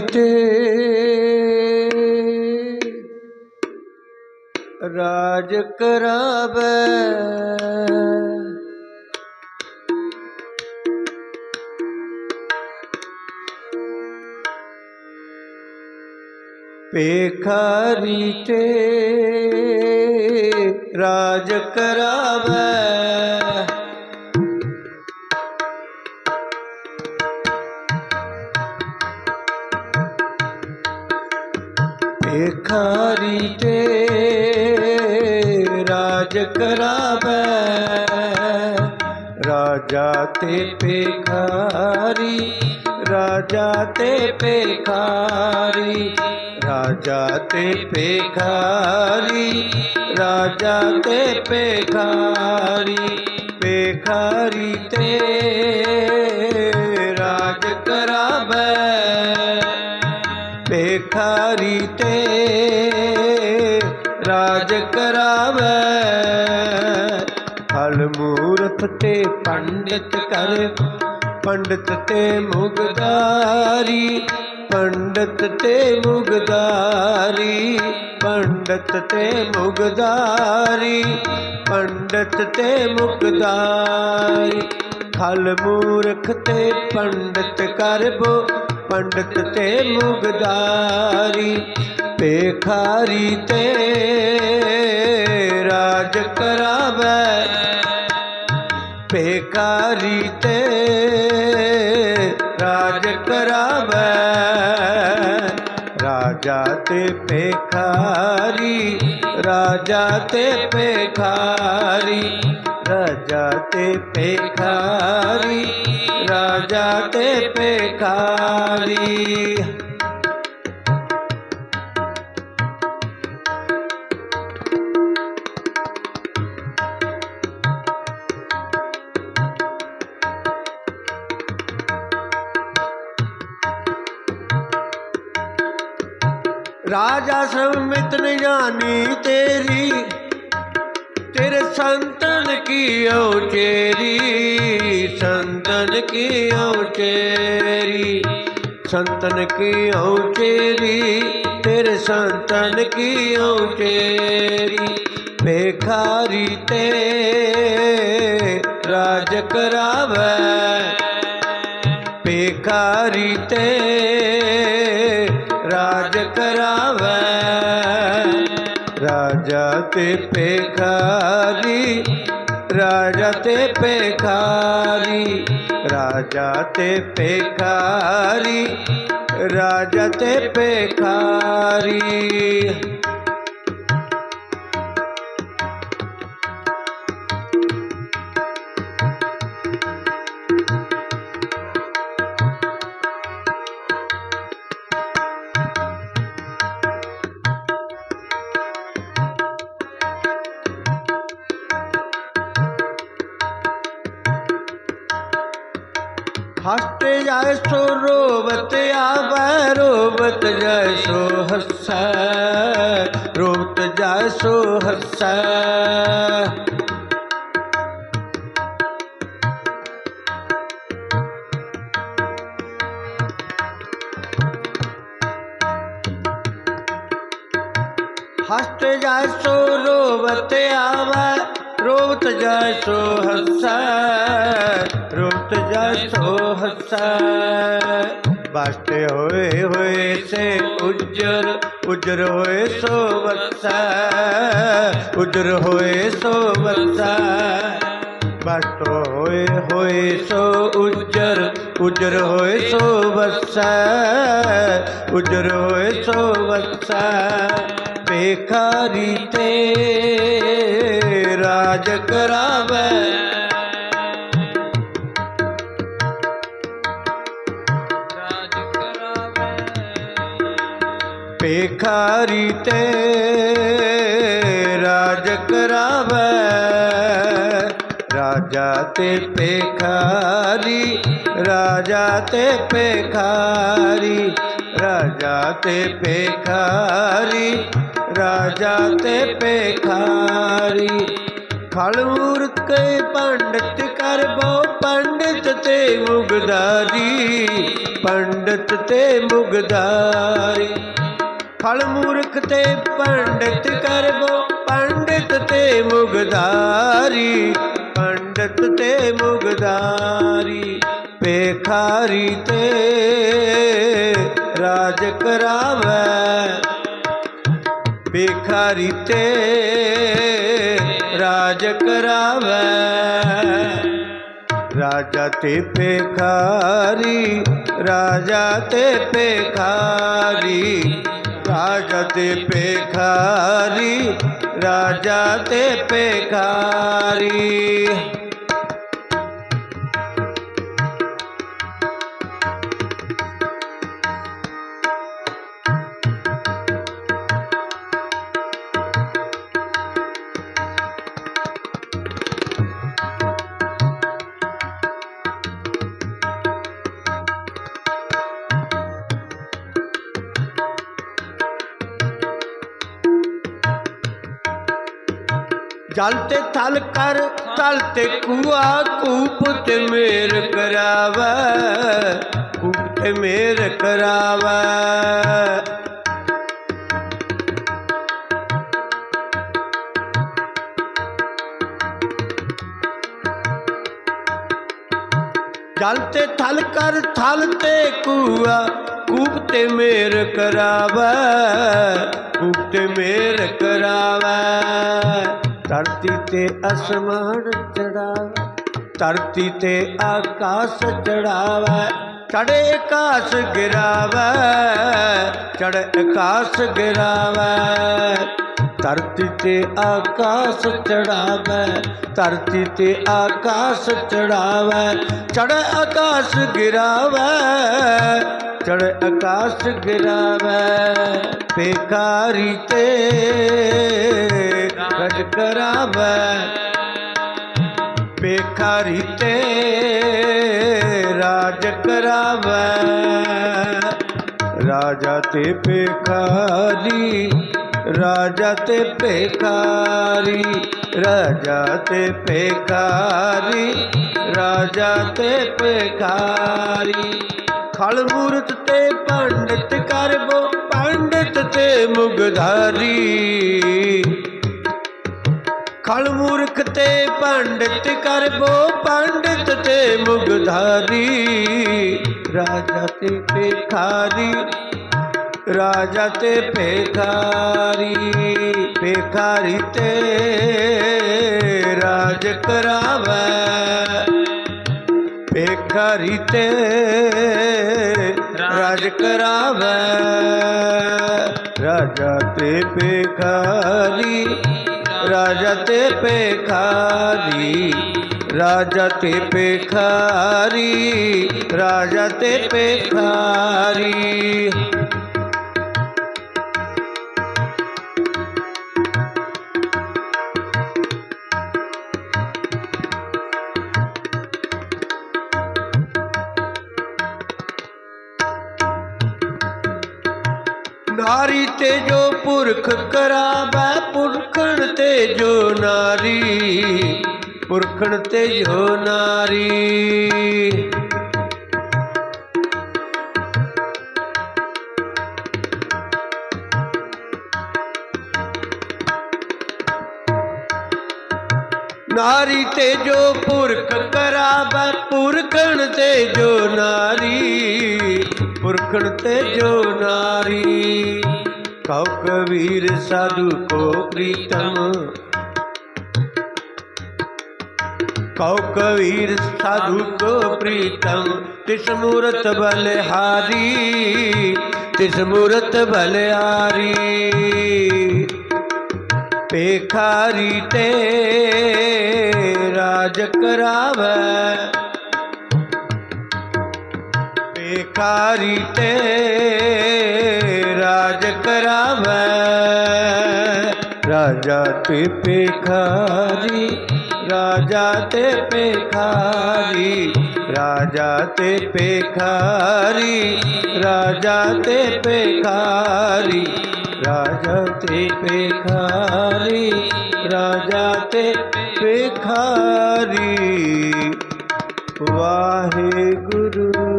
ਤੇ ਰਾਜ ਕਰਾਵੇ। ਪੇਖਾਰੀ ਤੇ ਰਾਜ ਕਰਾਵੇ। ਭੇਖਾਰੀ ਤੇ ਰਾਜ ਕਰਾਵੇ। ਰਾਜਾ ਤੇ ਭੇਖਾਰੀ, ਰਾਜਾ ਤੇ ਭੇਖਾਰੀ, ਰਾਜਾ ਤੇ ਭੇਖਾਰੀ, ਰਾਜਾ ਤੇ ਭੇਖਾਰੀ ਭੇਖਾਰੀ ਤੇ ਭੇਖਾਰੀ ਤੇ ਰਾਜ ਕਰਾਵੇ। ਫਲ ਮੂਰਤ ਤੇ ਪੰਡਿਤ ਕਰ, ਪੰਡਿਤ ਤੇ ਮੁਗਦਾਰੀ ਪੰਡਤ ਤੇ ਮੁਗਦਾਰੀ ਪੰਡਤ ਤੇ ਮੁਗਦਾਰੀ ਪੰਡਤ ਤੇ ਮੁਗਦਾਰੀ ਖਲ ਮੂਰਖ ਤੇ ਪੰਡਿਤ ਕਰਬੋ ਪੰਡਤ ਤੇ ਮੁਗਦਾਰੀ, ਭੇਖਾਰੀ ਤੇ ਰਾਜ ਕਰਾਵੇ। ਭੇਖਾਰੀ ਤੇ ਰਾਜ ਕਰਾਵੇ। ਰਾਜਾ ਤੇ ਭੇਖਾਰੀ, ਰਾਜਾ ਤੇ ਭੇਖਾਰੀ। ਰਾਜਾ ਤੇ ਭੇਖਾਰੀ ਰਾਜਾ ਤੇ ਭੇਖਾਰੀ ਰਾਜਾ ਸੰਮਿਤ ਨ ਜਾਣੀ ਤੇਰੀ ਤੇਰੇ ਸੰਤਨ ਕੀ ਔਚੇਰੀ ਸੰਤਨ ਕੀ ਔਚੇਰੀ ਸੰਤਨ ਕੀ ਔਚੇਰੀ ਤੇਰੇ ਸੰਤਨ ਕੀ ਔਚੇਰੀ ਭੇਖਾਰੀ ਤੇ ਰਾਜ ਕਰਾਵੇ ਭੇਖਾਰੀ ਤੇ ਰਾਜ ਕਰਾਵੇ ਰਾਜਾ ਤੇ ਭੇਖਾਰੀ ਰਾਜਾ ਤੇ ਭੇਖਾਰੀ ਰਾਜਾ ਤੇ ਭੇਖਾਰੀ ਰਾਜਾ ਤੇ ਭੇਖਾਰੀ। ਹਸਤ ਜਾਇ ਸੋ ਰੋਵਤ ਆਵੈ, ਰੋਵਤ ਜਾਇ ਸੋ ਹਸੈ, ਰੋਵਤ ਜਾਇ ਸੋ ਹਸੈ। ਹਸਤ ਜਾਇ ਸੋ ਰੋਵਤ ਆਵੈ ਰੋਵਤ ਜਾਇ ਸੋ ਹਸੈ ਰੋਵਤ ਜਾਇ ਸੋ ਹਸੈ। ਬਸਤੇ ਹੋਏ ਹੋਏ ਸੇ ਉਜਰ ਉਜਰ ਹੋਏ ਸੋ ਵਸੈ, ਉਜਰ ਹੋਏ ਸੋ ਵਸੈ। ਬਸਤ ਹੋਏ ਹੋਏ ਸੋ ਉਜਰ ਉਜਰ ਹੋਏ ਸੋ ਵਸੈ, ਉਜਰ ਹੋਏ ਸੋ ਵਸੈ। ਭੇਖਾਰੀ ਤੇ ਰਾਜ ਕਰਾਵੇ ਰਾਜ ਕਰਾਵੇ ਭੇਖਾਰੀ ਤੇ ਰਾਜ ਕਰਾਵੇ ਰਾਜਾ ਤੇ ਭੇਖਾਰੀ ਰਾਜਾ ਤੇ ਭੇਖਾਰੀ ਰਾਜਾ ਤੇ ਭੇਖਾਰੀ ਰਾਜਾ ਤੇ ਭੇਖਾਰੀ ਖਲ ਮੂਰਤ ਕੇ ਪੰਡਤ ਕਰ ਬਹੁ ਪੰਡਿਤ ਤੇ ਮੁਗਦਾਰੀ ਪੰਡਿਤ ਤੇ ਮੁਗਦਾਰੀ ਖਲ ਮੂਰਖ ਤੇ ਪੰਡਿਤ ਕਰ ਬਹੁ ਪੰਡਿਤ ਤੇ ਮੁਗਦਾਰੀ ਪੰਡਤ ਤੇ ਮੁਗਦਾਰੀ ਪੇਖਾਰੀ ਤੇ ਰਾਜ ਕਰਾਵੈ ਭਿਖਾਰੀ ਤੇ ਰਾਜ ਕਰਾਵੈ। ਰਾਜਾ ਤੇ ਭਿਖਾਰੀ ਰਾਜਾ ਤੇ ਭਿਖਾਰੀ। ਰਾਜਾ ਤੇ ਭਿਖਾਰੀ ਰਾਜਾ ਤੇ ਭਿਖਾਰੀ। ਜਲ ਤੇ ਥਲ ਕਰ ਤਲ ਤੇ ਕੂਆ, ਕੂਪ ਤੇ ਮੇਰ ਕਰਾਵੈ, ਕੂਪ ਤੇ ਮੇਰ ਕਰਾਵੈ। ਜਲ ਤੇ ਥਲ ਕਰ, ਥਲ ਤੇ ਕੂਆ, ਕੂਪ ਤੇ ਮੇਰ ਕਰਾਵੈ, ਕੂਪ ਤੇ ਮੇਰ ਕਰਾਵੈ। ਧਰਤੀ ਤੇ ਅਸਮਾਨ ਚੜਾਵੈ ਧਰਤੀ ਤੇ ਆਕਾਸ਼ ਚੜਾਵੈ ਚੜੇ ਆਕਾਸ਼ ਗਿਰਾਵੈ ਚੜ ਆਕਾਸ਼ ਗਿਰਾਵੈ। ਧਰਤੀ ਤੇ ਆਕਾਸ਼ ਚੜਾਵੈ ਧਰਤੀ ਤੇ ਆਕਾਸ਼ ਚੜਾਵੈ ਚੜ ਆਕਾਸ਼ ਗਿਰਾਵੈ ਚੜ ਆਕਾਸ਼ ਗਿਰਾਵੈ। ਬੇਕਾਰੀ ਤੇ ਰਜ ਕਰਾਵੈ। ਬੇਕਾਰੀ ਤੇ ਰਾਜ ਕਰਾਵੈ। ਰਾਜਾ ਤੇ ਭੇਖਾਰੀ, ਰਾਜਾ ਤੇ ਭੇਖਾਰੀ, ਰਾਜਾ ਤੇ ਭੇਖਾਰੀ, ਰਾਜਾ ਤੇ ਭੇਖਾਰੀ। ਖਲ ਮੂਰਤ ਤੇ ਪੰਡਿਤ ਕਰਬੋ ਪੰਡਿਤ ਤੇ ਮੁਗਧਾਰੀ। ਖਲ ਮੂਰਖ ਤੇ ਪੰਡਿਤ ਕਰਬੋ ਪੰਡਿਤ ਤੇ ਮੁਗਧਾਰੀ, ਰਾਜਾ ਤੇ ਭੇਖਾਰੀ, ਰਾਜਾ ਤੇ ਭੇਖਾਰੀ ਭੇਖਾਰੀ ਤੇ ਰਾਜ ਕਰਾਵੈ। ਭੇਖਾਰੀ ਤੇ ਰਾਜ ਕਰਾਵੈ। ਰਾਜਾ ਤੇ ਭੇਖਾਰੀ ਰਾਜਾ ਤੇ ਭੇਖਾਰੀ ਰਾਜਾ ਤੇ ਭੇਖਾਰੀ ਨਾਰੀ ਤੇ ਜੋ ਪੁਰਖ ਕਰਾਵੈ, ਪੁਰਖਣ ਤੇ ਜੋ ਨਾਰੀ, ਪੁਰਖਣ ਤੇ ਜੋ ਨਾਰੀ। ਨਾਰੀ ਤੇ ਜੋ ਪੁਰਖ ਕਰਾਵੈ, ਪੁਰਖਣ ਤੇ ਜੋ ਨਾਰੀ ਪੁਰਖਣ ਤੇ ਜੋ ਨਾਰੀ ਕਉ ਕਬੀਰ ਸਾਧੂ ਕੋ ਪ੍ਰੀਤਮ। ਕਉ ਕਬੀਰ ਸਾਧੂ ਕੋ ਪ੍ਰੀਤਮ, ਤਿਸ ਮੂਰਤ ਬਲਿਹਾਰੀ, ਤਿਸ ਮੂਰਤ ਬਲਿਹਾਰੀ। ਭੇਖਾਰੀ ਤੇ ਰਾਜ ਕਰਾਵੈ ਭੇਖਾਰੀ ਤੇ ਰਾਜ ਕਰਾਵੈ ਰਾਜਾ ਤੇ ਭੇਖਾਰੀ ਰਾਜਾ ਤੇ ਭੇਖਾਰੀ ਰਾਜਾ ਤੇ ਭੇਖਾਰੀ ਰਾਜਾ ਤੇ ਭੇਖਾਰੀ ਰਾਜਾ ਤੇ ਭਿਖਾਰੀ ਰਾਜਾ ਤੇ ਭਿਖਾਰੀ ਵਾਹਿਗੁਰੂ